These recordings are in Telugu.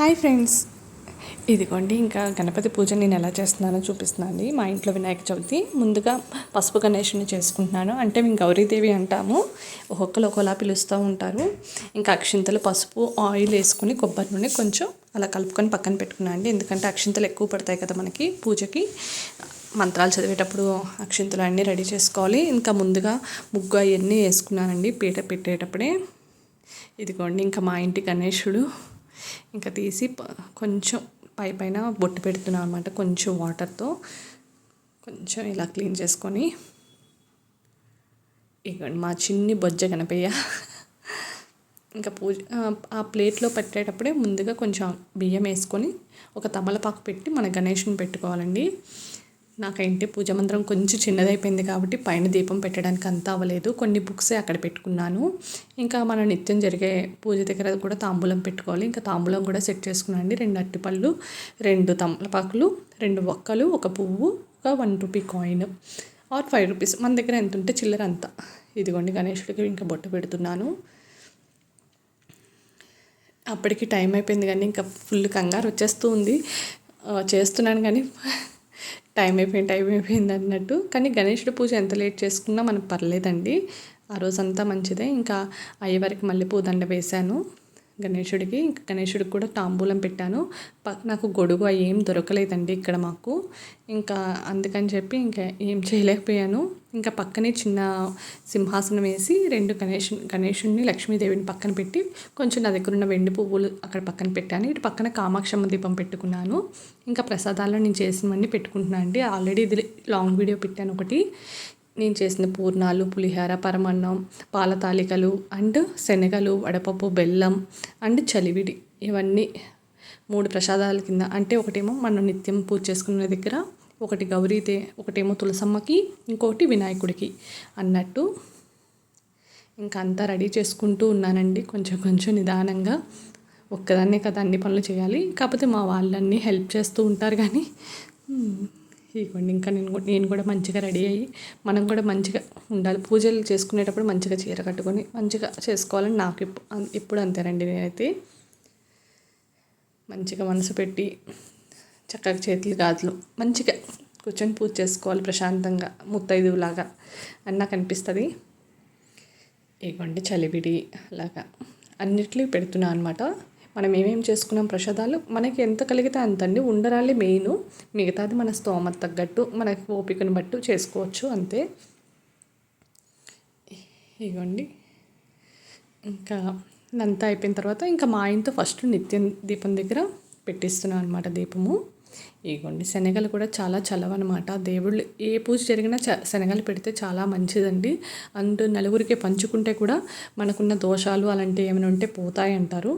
Hi friends. ఇదిగోండి ఇంకా గణపతి పూజ నేను ఎలా చేస్తున్నానో చూపిస్తున్నాను మా ఇంట్లో వినాయక చవితి ముందుగా పసుపు గణేషుని చేసుకుంటున్నాను. అంటే మేము గౌరీదేవి అంటాము. ఒక్కొక్కరు ఒకలా పిలుస్తూ ఉంటారు. ఇంకా అక్షింతలు పసుపు ఆయిల్ వేసుకుని కొబ్బరి నూనె కొంచెం అలా కలుపుకొని పక్కన పెట్టుకున్నాను అండి. ఎందుకంటే అక్షింతలు ఎక్కువ పడతాయి కదా మనకి పూజకి. మంత్రాలు చదివేటప్పుడు అక్షింతలు అన్నీ రెడీ చేసుకోవాలి. ఇంకా ముందుగా ముగ్గు అవన్నీ వేసుకున్నానండి. పీట పెట్టేటప్పుడే. ఇదిగోండి ఇంకా మా ఇంటి గణేషుడు ఇంకా తీసి కొంచెం పై పైన బొట్టు పెడుతున్నాం అనమాట కొంచెం వాటర్తో కొంచెం ఇలా క్లీన్ చేసుకొని. ఇక మా చిన్ని బొజ్జ కనపయ్య. ఇంకా పూజ ఆ ప్లేట్లో పెట్టేటప్పుడే ముందుగా కొంచెం బియ్యం వేసుకొని ఒక తమలపాకు పెట్టి మన గణేష్ని పెట్టుకోవాలండి. నాకు ఇంటి పూజ మందిరం కొంచెం చిన్నదైపోయింది కాబట్టి పైన దీపం పెట్టడానికి అంతా అవ్వలేదు. కొన్ని బుక్సే అక్కడ పెట్టుకున్నాను. ఇంకా మన నిత్యం జరిగే పూజ దగ్గర కూడా తాంబూలం పెట్టుకోవాలి. ఇంకా తాంబూలం కూడా సెట్ చేసుకున్నాను అండి రెండు అట్టిపళ్ళు రెండు తమలపాకులు రెండు ఒక్కలు ఒక పువ్వు ఒక one rupee coin. Or five rupees. మన దగ్గర ఎంత ఉంటే చిల్లర అంత. ఇదిగోండి గణేషుడికి ఇంకా బొట్టు పెడుతున్నాను. అప్పటికి టైం అయిపోయింది కానీ ఇంకా ఫుల్ కంగారు వచ్చేస్తూ ఉంది. చేస్తున్నాను కానీ టైం అయిపోయింది టైం అయిపోయింది అన్నట్టు. కానీ గణేషుడి పూజ ఎంత లేట్ చేసుకున్నా మనకు పర్లేదండి. ఆ రోజంతా మంచిదే. ఇంకా అయ్యవారికి మళ్ళీ పూదండ వేశాను. గణేషుడికి ఇంకా గణేషుడికి కూడా తాంబూలం పెట్టాను. నాకు గొడుగు అవి ఏం దొరకలేదండి ఇక్కడ మాకు. ఇంకా అందుకని చెప్పి ఇంకా ఏం చేయలేకపోయాను. ఇంకా పక్కనే చిన్న సింహాసనం వేసి రెండు గణేష్ గణేషుడిని లక్ష్మీదేవిని పక్కన పెట్టి కొంచెం నా దగ్గర ఉన్న వెండి పువ్వులు అక్కడ పక్కన పెట్టాను. ఇటు పక్కన కామాక్షమ్మ దీపం పెట్టుకున్నాను. ఇంకా ప్రసాదాల్లో నేను చేసినవన్నీ పెట్టుకుంటున్నాను అండి. ఆల్రెడీ ఇది లాంగ్ వీడియో పెట్టాను ఒకటి. నేను చేసిన పూర్ణాలు పులిహార పరమన్నం పాల తాలికలు అండ్ శనగలు వడపప్పు బెల్లం అండ్ చలివిడి ఇవన్నీ మూడు ప్రసాదాల కింద. అంటే ఒకటేమో మనం నిత్యం పూజ చేసుకునే దగ్గర ఒకటి గౌరీతే ఒకటేమో తులసమ్మకి ఇంకోటి వినాయకుడికి అన్నట్టు ఇంకా అంతా రెడీ చేసుకుంటూ ఉన్నానండి. కొంచెం కొంచెం నిదానంగా ఒక్కదాన్నే కదా అన్ని పనులు చేయాలి. కాకపోతే మా వాళ్ళన్నీ హెల్ప్ చేస్తూ ఉంటారు కానీ ఇవ్వండి. ఇంకా నేను నేను కూడా మంచిగా రెడీ అయ్యి మనం కూడా మంచిగా ఉండాలి. పూజలు చేసుకునేటప్పుడు మంచిగా చీర కట్టుకొని మంచిగా చేసుకోవాలని నాకు ఇప్పుడు అంతేనండి నేనైతే. మంచిగా మనసు పెట్టి చక్కగా చేతులు గాజులు మంచిగా కూర్చొని పూజ చేసుకోవాలి ప్రశాంతంగా ముత్తైదువులాగా అని నాకు అనిపిస్తుంది ఇవ్వండి చలివిడి అలాగా అన్నిట్లో పెడుతున్నాను అనమాట మనం ఏమేమి చేసుకున్నాం ప్రసాదాలు మనకి ఎంత కలిగితే అంత అండి ఉండరాలి మెయిన్. మిగతాది మన స్తోమత తగ్గట్టు మనకి ఓపికను బట్టు చేసుకోవచ్చు అంతే. ఇగోండి. ఇంకా అంతా అయిపోయిన తర్వాత ఇంకా మా ఆయనతో ఫస్ట్ నిత్యం దీపం దగ్గర పెట్టిస్తున్నాం అనమాట దీపము. ఇగోండి శనగలు కూడా చాలా చలవన్నమాట. దేవుళ్ళు ఏ పూజ జరిగినా చ శనగలు పెడితే చాలా మంచిదండి. అండ్ నలుగురికి పంచుకుంటే కూడా మనకున్న దోషాలు అలాంటివి ఏమైనా ఉంటే పోతాయి అంటారు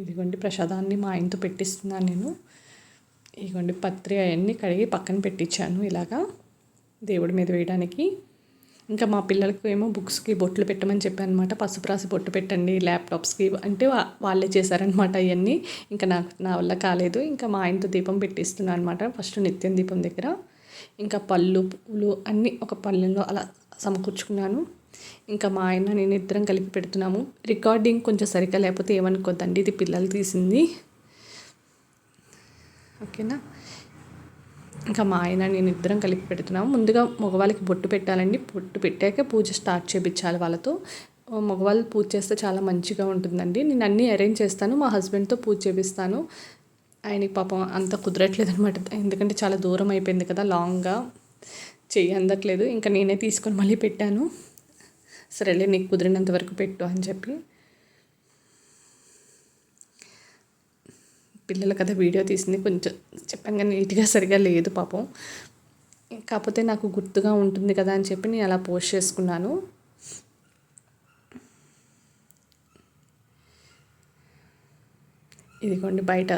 ఇదిగోండి ప్రసాదాన్ని మా ఆయనతో పెట్టిస్తున్నాను నేను. ఇదిగోండి పత్రి అవన్నీ కడిగి పక్కన పెట్టించాను ఇలాగా దేవుడి మీద వేయడానికి. ఇంకా మా పిల్లలకు ఏమో బుక్స్కి బొట్లు పెట్టమని చెప్పాను అనమాట పసుపు రాసి బొట్టు పెట్టండి ల్యాప్టాప్స్కి అంటే వాళ్ళే చేశారనమాట అవన్నీ ఇంకా నాకు నా వల్ల కాలేదు. ఇంకా మా ఆయనతో దీపం పెట్టిస్తున్నాను అనమాట ఫస్ట్ నిత్యం దీపం దగ్గర. ఇంకా పళ్ళు పూలు అన్నీ ఒక పళ్ళెంలో అలా సమకూర్చుకున్నాను. ఇంకా మా ఆయన నేను ఇద్దరం కలిపి పెడుతున్నాము. రికార్డింగ్ కొంచెం సరిగ్గా లేకపోతే ఏమనుకోద్దండి ఇది పిల్లలు తీసింది. ఓకేనా? ఇంకా మా ఆయన నేను ఇద్దరం కలిపి పెడుతున్నాము. ముందుగా మగవాళ్ళకి బొట్టు పెట్టాలండి. బొట్టు పెట్టాక పూజ స్టార్ట్ చేయించాలి వాళ్ళతో. మగవాళ్ళు పూజ చేస్తే చాలా మంచిగా ఉంటుందండి. నేను అన్నీ అరేంజ్ చేస్తాను. మా హస్బెండ్తో పూజ చేపిస్తాను. ఆయనకి పాపం అంత కుదరట్లేదు అనమాట ఎందుకంటే చాలా దూరం అయిపోయింది కదా లాంగ్గా. చెయ్యి అందట్లేదు. ఇంకా నేనే తీసుకొని మళ్ళీ పెట్టాను. సరేలే నీకు కుదిరినంత వరకు పెట్టు అని చెప్పి పిల్లల కదా వీడియో తీసింది. కొంచెం చెప్పాను కానీ నీట్గా సరిగా లేదు పాపం. కాకపోతే నాకు గుర్తుగా ఉంటుంది కదా అని చెప్పి నేను అలా పోస్ట్ చేసుకున్నాను. ఇదిగోండి బయట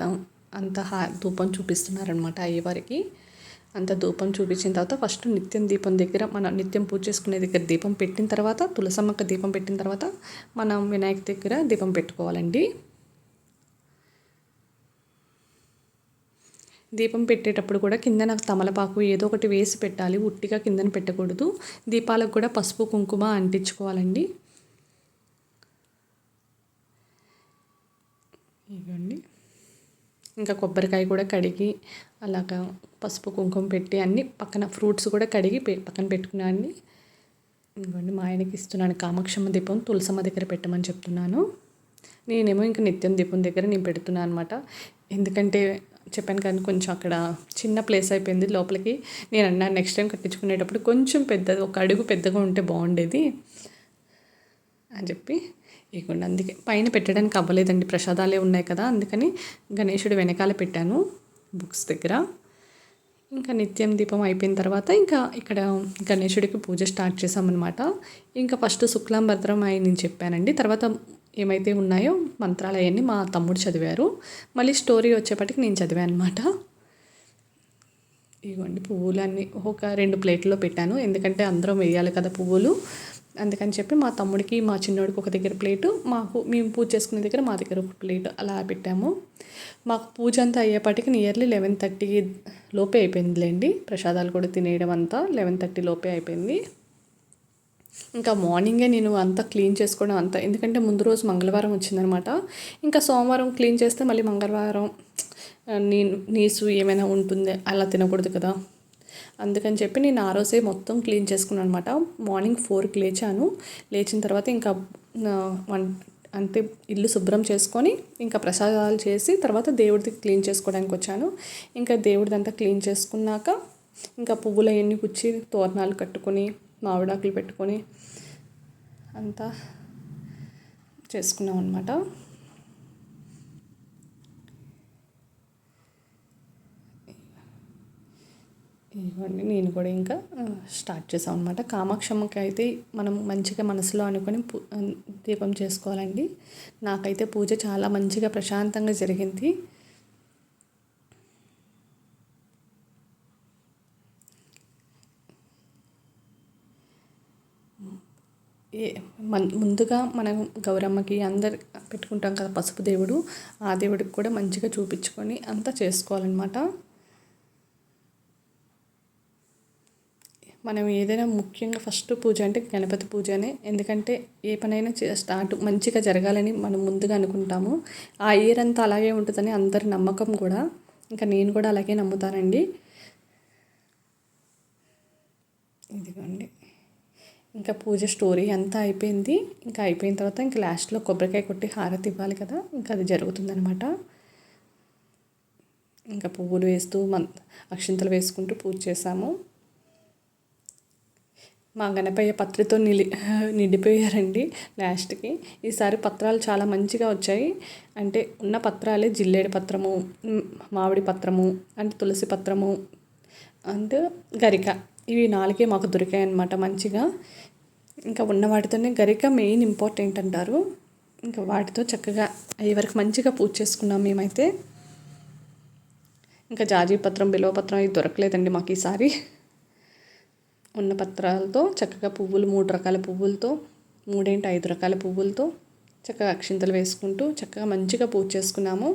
అంత హా ధూపం చూపిస్తున్నారనమాట అయ్యేవారికి. అంత ధూపం చూపించిన తర్వాత ఫస్ట్ నిత్యం దీపం దగ్గర మనం నిత్యం పూజ చేసుకునే దగ్గర దీపం పెట్టిన తర్వాత తులసమ్మక్క దీపం పెట్టిన తర్వాత మనం వినాయక దగ్గర దీపం పెట్టుకోవాలండి. దీపం పెట్టేటప్పుడు కూడా కింద నాకు తమలపాకు ఏదో ఒకటి వేసి పెట్టాలి ఉట్టిగా కిందన పెట్టకూడదు. దీపాలకు కూడా పసుపు కుంకుమ అంటించుకోవాలండి. ఇవ్వండి ఇంకా కొబ్బరికాయ కూడా కడిగి అలాగా పసుపు కుంకుమ పెట్టి అన్ని పక్కన ఫ్రూట్స్ కూడా కడిగి పక్కన పెట్టుకున్నాను ఇంకోండి మా ఆయనకి ఇస్తున్నాను కామాక్షమ్మ దీపం. తులసమ్మ దగ్గర పెట్టమని చెప్తున్నాను. నేనేమో ఇంకా నిత్యం దీపం దగ్గర నేను పెడుతున్నాను అనమాట ఎందుకంటే చెప్పాను కానీ కొంచెం అక్కడ చిన్న ప్లేస్ అయిపోయింది లోపలికి. నేను అన్నా నెక్స్ట్ టైం కట్టించుకునేటప్పుడు కొంచెం పెద్దది ఒక అడుగు పెద్దగా ఉంటే బాగుండేది అని చెప్పి ఇవ్వండి. అందుకే పైన పెట్టడానికి అవ్వలేదండి. ప్రసాదాలే ఉన్నాయి కదా. అందుకని గణేషుడు వెనకాల పెట్టాను బుక్స్ దగ్గర. ఇంకా నిత్యం దీపం అయిపోయిన తర్వాత ఇంకా ఇక్కడ గణేషుడికి పూజ స్టార్ట్ చేసామన్నమాట ఇంకా ఫస్ట్ శుక్లాంబద్రం అయి నేను చెప్పానండి. తర్వాత ఏమైతే ఉన్నాయో మంత్రాలు అవన్నీ మా తమ్ముడు చదివారు. మళ్ళీ స్టోరీ వచ్చేపటికి నేను చదివాను అనమాట ఇవ్వండి పువ్వులన్నీ ఒక రెండు ప్లేట్లో పెట్టాను. ఎందుకంటే అందరం వేయాలి కదా పువ్వులు. అందుకని చెప్పి మా తమ్ముడికి మా చిన్నోడికి ఒక దగ్గర ప్లేటు మాకు మేము పూజ చేసుకునే దగ్గర మా దగ్గర ఒక ప్లేటు అలా పెట్టాము. మాకు పూజ అంతా అయ్యేపాటికి నియర్లీ లెవెన్ థర్టీ లోపే అయిపోయిందిలేండి. ప్రసాదాలు కూడా తినేయడం అంతా లెవెన్ థర్టీ లోపే అయిపోయింది. ఇంకా మార్నింగే నేను అంతా క్లీన్ చేసుకోవడం అంతా ఎందుకంటే ముందు రోజు మంగళవారం వచ్చిందనమాట. ఇంకా సోమవారం క్లీన్ చేస్తే మళ్ళీ మంగళవారం నీ నీసు ఏమైనా ఉంటుంది అలా తినకూడదు కదా. అందుకని చెప్పి నేను ఆ రోజే మొత్తం క్లీన్ చేసుకున్నాను అనమాట మార్నింగ్ ఫోర్కి లేచాను. లేచిన తర్వాత ఇంకా వన్ అంటే ఇల్లు శుభ్రం చేసుకొని ఇంకా ప్రసాదాలు చేసి తర్వాత దేవుడిది క్లీన్ చేసుకోవడానికి వచ్చాను. ఇంకా దేవుడిదంతా క్లీన్ చేసుకున్నాక ఇంకా పువ్వులు అవన్నీ కుచ్చి తోరణాలు కట్టుకొని మామిడాకులు పెట్టుకొని అంతా చేసుకున్నాం అనమాట ఇవన్నీ నేను కూడా ఇంకా స్టార్ట్ చేసాం అనమాట కామాక్షమ్మకి అయితే మనం మంచిగా మనసులో అనుకొని దీపం చేసుకోవాలండి. నాకైతే పూజ చాలా మంచిగా ప్రశాంతంగా జరిగింది. ఏ మన ముందుగా మనం గౌరమ్మకి అందరు పెట్టుకుంటాం కదా పసుపు దేవుడు ఆ దేవుడికి కూడా మంచిగా చూపించుకొని అంతా చేసుకోవాలన్నమాట. మనం ఏదైనా ముఖ్యంగా ఫస్ట్ పూజ అంటే గణపతి పూజనే. ఎందుకంటే ఏ పనైనా స్టార్ట్ మంచిగా జరగాలని మనం ముందుగా అనుకుంటాము. ఆ ఇయర్ అంతా అలాగే ఉంటుందని అందరి నమ్మకం కూడా. ఇంకా నేను కూడా అలాగే నమ్ముతానండి. ఇదిగోండి. ఇంకా పూజ స్టోరీ అంతా అయిపోయింది. ఇంకా అయిపోయిన తర్వాత ఇంకా లాస్ట్లో కొబ్బరికాయ కొట్టి హారతి ఇవ్వాలి కదా. ఇంకా అది జరుగుతుందనమాట ఇంకా పువ్వులు వేస్తూ మన్ అక్షింతలు వేసుకుంటూ పూజ చేసాము. మా గణపయ్య పత్రితో నిలి నిండిపోయారండి లాస్ట్కి. ఈసారి పత్రాలు చాలా మంచిగా వచ్చాయి. అంటే ఉన్న పత్రాలే జిల్లేడు పత్రము మామిడి పత్రము అంటే తులసి పత్రము అండ్ గరిక. ఇవి నాలుగే మాకు దొరికాయి అన్నమాట మంచిగా. ఇంకా ఉన్న వాటితోనే గరిక మెయిన్ ఇంపార్టెంట్ అంటారు ఇంకా వాటితో చక్కగా అయ్యే వరకు మంచిగా పూజ చేసుకున్నాం మేమైతే. ఇంకా జాజీ పత్రం బిలవ పత్రం ఇది దొరకలేదండి మాకు ఈసారి. ఉన్న పత్రాలతో చక్కగా పువ్వులు మూడు రకాల పువ్వులతో మూడేంటి ఐదు రకాల పువ్వులతో చక్కగా అక్షింతలు వేసుకుంటూ చక్కగా మంచిగా పూజ చేసుకున్నాము.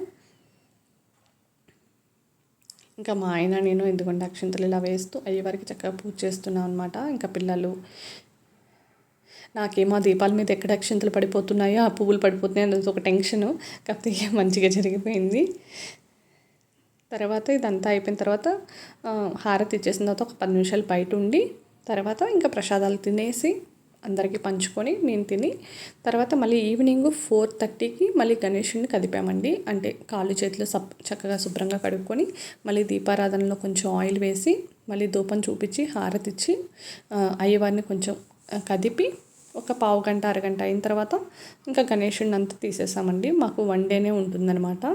ఇంకా మా ఆయన నేను ఎందుకంటే అక్షింతలు ఇలా వేస్తూ అయ్యేవారికి చక్కగా పూజ చేస్తున్నాం అనమాట ఇంకా పిల్లలు నాకేమో దీపాల మీద ఎక్కడ అక్షింతలు పడిపోతున్నాయో ఆ పువ్వులు పడిపోతున్నాయి అనేది ఒక టెన్షను. కాకపోతే మంచిగా జరిగిపోయింది. తర్వాత ఇదంతా అయిపోయిన తర్వాత హారతి ఇచ్చేసిన తర్వాత ఒక పది నిమిషాలు బయట ఉండి తర్వాత ఇంకా ప్రసాదాలు తినేసి అందరికీ పంచుకొని నేను తిని తర్వాత మళ్ళీ ఈవినింగ్ ఫోర్ థర్టీకి మళ్ళీ గణేషుని కదిపామండి. అంటే కాళ్ళు చేతులు సప్ చక్కగా శుభ్రంగా కడుక్కొని మళ్ళీ దీపారాధనలో కొంచెం ఆయిల్ వేసి మళ్ళీ ధూపం చూపించి హారతిచ్చి అయ్యవారిని కొంచెం కదిపి ఒక పావు గంట అరగంట అయిన తర్వాత ఇంకా గణేషుడిని అంతా తీసేసామండి. మాకు వన్ డేనే ఉంటుందన్నమాట.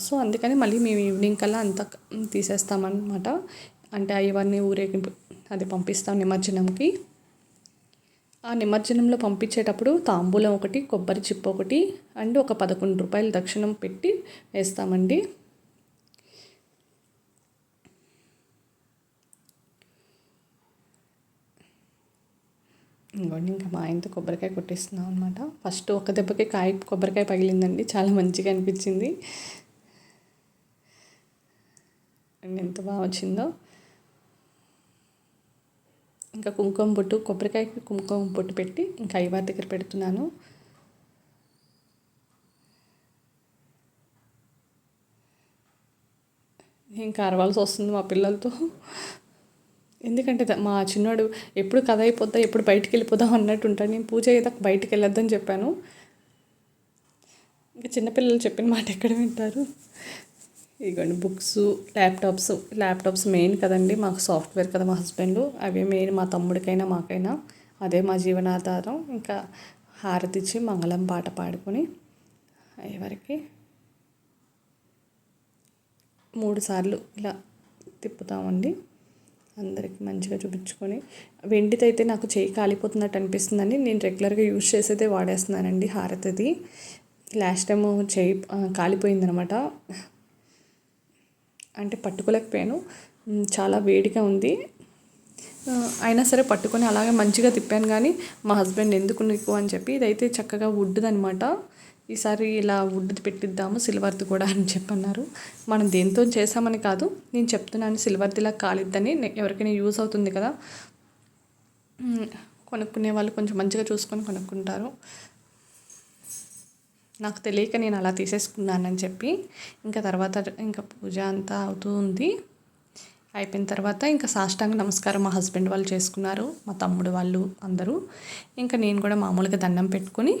సో అందుకని మళ్ళీ మేము ఈవినింగ్ కల్లా అంతా తీసేస్తామన్నమాట. అంటే అయ్యవారిని ఊరేగింపు అది పంపిస్తాం నిమజ్జనంకి. ఆ నిమజ్జనంలో పంపించేటప్పుడు తాంబూలం ఒకటి కొబ్బరి చిప్ప ఒకటి అండ్ ఒక పదకొండు రూపాయలు దక్షిణం పెట్టి వేస్తామండి. ఇంకోండి ఇంకా మా ఆయనతో కొబ్బరికాయ కొట్టిస్తున్నాం అనమాట ఫస్ట్ ఒక దెబ్బకి కాయ కొబ్బరికాయ పగిలిందండి. చాలా మంచిగా అనిపించింది. అండ్ ఎంత బాగా వచ్చిందో. ఇంకా కుంకుమ బొట్టు కొబ్బరికాయకి కుంకుమ బొట్టు పెట్టి ఇంకా అయ్యవారి దగ్గర పెడుతున్నాను. ఇంకా అరవాల్సి వస్తుంది మా పిల్లలతో. ఎందుకంటే మా చిన్నోడు ఎప్పుడు కథ అయిపోద్దా ఎప్పుడు బయటికి వెళ్ళిపోదాం అన్నట్టు ఉంటాను నేను పూజ అయ్యేదాకా బయటికి వెళ్ళొద్దని చెప్పాను. ఇంకా చిన్నపిల్లలు చెప్పిన మాట ఎక్కడ వింటారు? ఇదిగోండి బుక్స్ ల్యాప్టాప్స్ ల్యాప్టాప్స్ మెయిన్ కదండి మాకు సాఫ్ట్వేర్ కదా మా హస్బెండ్. అవే మెయిన్ మా తమ్ముడికైనా మాకైనా. అదే మా జీవనాధారం. ఇంకా హారతి ఇచ్చి మంగళం పాట పాడుకొని అయ్యేవరకు మూడు సార్లు ఇలా తిప్పుతామండి. అందరికి మంచిగా చూపించుకొని. వెండితో అయితే నాకు చేయి కాలిపోతున్నట్టు అనిపిస్తుందని నేను రెగ్యులర్గా యూజ్ చేసేదే వాడేస్తున్నానండి హారతిది. లాస్ట్ టైం చేయి కాలిపోయిందనమాట. అంటే పట్టుకోలేకపోయాను. చాలా వేడిగా ఉంది. అయినా సరే పట్టుకొని అలాగే మంచిగా తిప్పాను కానీ మా హస్బెండ్ ఎందుకు నీకు అని చెప్పి ఇదైతే చక్కగా వుడ్ది అనమాట ఈసారి ఇలా వుడ్ది పెట్టిద్దాము సిల్వర్ది కూడా అని చెప్పన్నారు. మనం దేంతో చేసామని కాదు నేను చెప్తున్నాను సిల్వర్దిలా కాలిద్దని ఎవరికైనా యూజ్ అవుతుంది కదా. కొనుక్కునే వాళ్ళు కొంచెం మంచిగా చూసుకొని కొనుక్కుంటారు. నాకు తెలియక నేను అలా తీసేసుకున్నానని చెప్పి ఇంకా తర్వాత ఇంకా పూజ అంతా అవుతూ ఉంది. అయిపోయిన తర్వాత ఇంకా సాష్టాంగ నమస్కారం మా హస్బెండ్ వాళ్ళు చేసుకున్నారు మా తమ్ముడు వాళ్ళు అందరూ. ఇంకా నేను కూడా మామూలుగా దండం పెట్టుకొని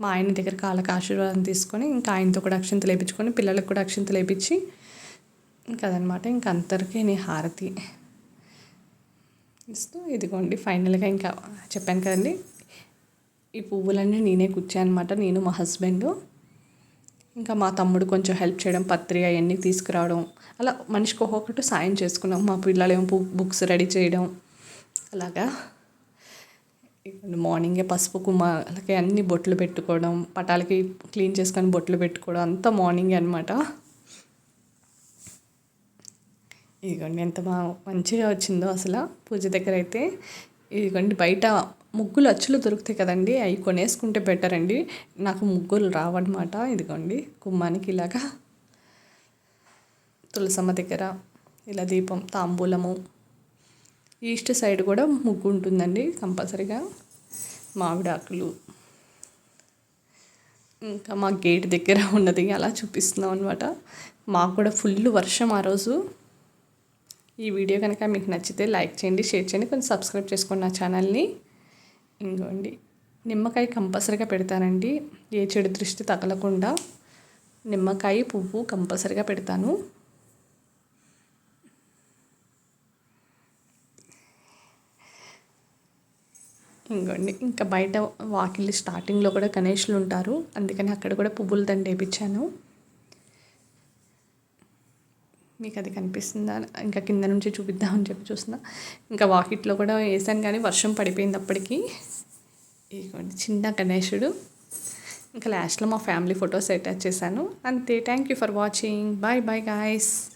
మా ఆయన దగ్గర కాళ్ళకి ఆశీర్వాదం తీసుకొని ఇంకా ఆయనతో కూడా అక్షంతలు లేపించుకొని పిల్లలకు కూడా అక్షంతలు లేపించి ఇంకా అదనమాట. ఇంకా అందరికీ నీ హారతి. ఇస్తూ ఇదిగోండి ఫైనల్గా ఇంకా చెప్పాను కదండి. ఈ పువ్వులన్నీ నేనే కుచ్చాను అనమాట నేను మా హస్బెండ్. ఇంకా మా తమ్ముడు కొంచెం హెల్ప్ చేయడం పత్రి అవన్నీ తీసుకురావడం. అలా మనిషికి ఒక్కొక్కటి సాయం చేసుకున్నాం. మా పిల్లలేమో బు- బుక్స్ రెడీ చేయడం. అలాగా. మార్నింగే పసుపు కుమ్మలకి అన్ని బొట్లు పెట్టుకోవడం పటాలకి క్లీన్ చేసుకొని బొట్లు పెట్టుకోవడం అంతా మార్నింగే అనమాట ఇదిగోండి ఎంత బాగా మంచిగా వచ్చిందో అసలు. పూజ దగ్గర అయితే ఇదిగోండి బయట ముగ్గులు అచ్చులు దొరుకుతాయి కదండి అవి కొనేసుకుంటే బెటర్ అండి. నాకు ముగ్గులు రావన్నమాట ఇదిగోండి కుమ్మానికి ఇలాగా. తులసమ్మ దగ్గర ఇలా దీపం తాంబూలము. ఈస్ట్ సైడ్ కూడా ముగ్గు ఉంటుందండి కంపల్సరీగా. మామిడాకులు ఇంకా మా గేట్ దగ్గర ఉన్నది అలా చూపిస్తున్నాం అనమాట మాకు కూడా ఫుల్ వర్షం ఆ రోజు. ఈ వీడియో కనుక మీకు నచ్చితే లైక్ చేయండి షేర్ చేయండి కొంచెం సబ్స్క్రైబ్ చేసుకోండి నా ఛానల్ని ఇంకోండి నిమ్మకాయ కంపల్సరీగా పెడతానండి. ఏ చెడు దృష్టి తగలకుండా నిమ్మకాయ పువ్వు కంపల్సరీగా పెడతాను. ఇంకోండి ఇంకా బయట వాకిలి స్టార్టింగ్లో కూడా గణేష్లు ఉంటారు. అందుకని అక్కడ కూడా పువ్వులు దండి వేయించాను మీకు అది కనిపిస్తుందా? ఇంకా కింద నుంచి చూపిద్దామని చెప్పి చూస్తున్నా. ఇంకా వాకిట్లో కూడా వేసాను కానీ వర్షం పడిపోయింది అప్పటికి. ఇదిగోండి చిన్న గణేశుడు ఇంకా లాస్ట్లో మా ఫ్యామిలీ ఫొటోస్ అటాచ్ చేశాను. అంతే thank you for watching. Bye bye guys.